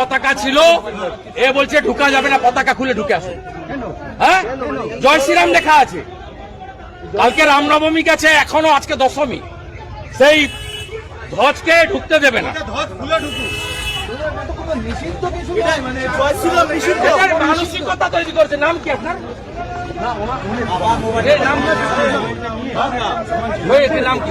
পতাকা ছিল এ বলছে ঢুকা যাবে না পতাকা খুলে ঢুকে আসো। হ্যাঁ? জয় শ্রীরাম লেখা আছে। কালকে রামনবমী গেছে এখনও আজকে দশমী। সেই ধ্বজকে ঢুকতে দেবে না। মানসিকতা তৈরি করছে। নাম কি আপনার? নাম কি?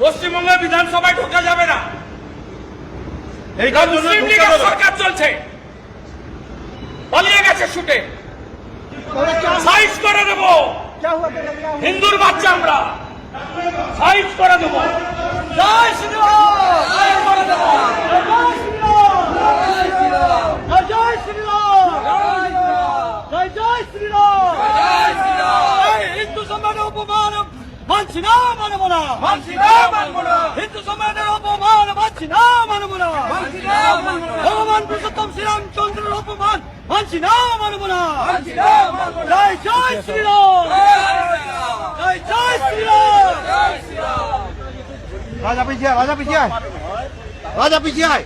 পশ্চিমবঙ্গ বিধানসভায় ঢোকা যাবে না এই সরকার চলছে। পালিয়ে গেছে শুটে। সাইজ করে দেব। হিন্দুর বাচ্চা আমরা। সাইজ করে দেব। জয় শ্রীরাম সাইজ করে দেব। হিন্দু সমাজের অপমান মানছি না মানব না। মানছি না, মানবো না। হিন্দু সমাজের অপমান মানছি না মানব না। ভগবান পুরুষোত্তম শ্রীরামচন্দ্রের অপমান মানছি না। মানব না। জয় জয় শ্রীরাম। জয় জয় শ্রীরাম। রাজা পিছিয়ে আয়, রাজা পিছিয়ে আয়। রাজা পিছিয়ে আয়।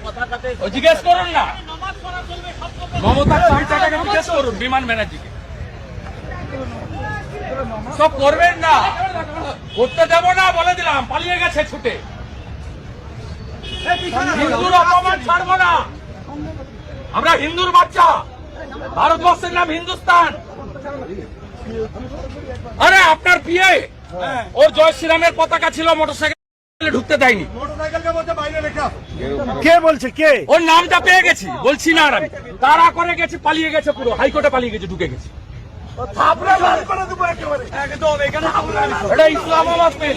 ও জিজ্ঞেস করুন না। মমতা জিজ্ঞেস করুন বিমান ব্যানার্জিকে। সব করবেন না। করতে দেব না বলে দিলাম পালিয়ে গেছে ছুটে। হিন্দুর অপমান ছাড়বো না। আমরা হিন্দুর বাচ্চা। ভারতবর্ষের নাম হিন্দুস্তান। আরে আপনার পিয়ে ওর জয় শ্রীরামের পতাকা ছিল মোটরসাইকেলে ঢুকতে দেয়নি। কে বলছে? কে? ওর নামটা পেয়ে গেছি বলছি না আর আমি। তারা করে গেছে পালিয়ে গেছে পুরো হাইকোর্টে পালিয়ে গেছে ঢুকে গেছে। এটা ইসলামাবাদ পেয়ে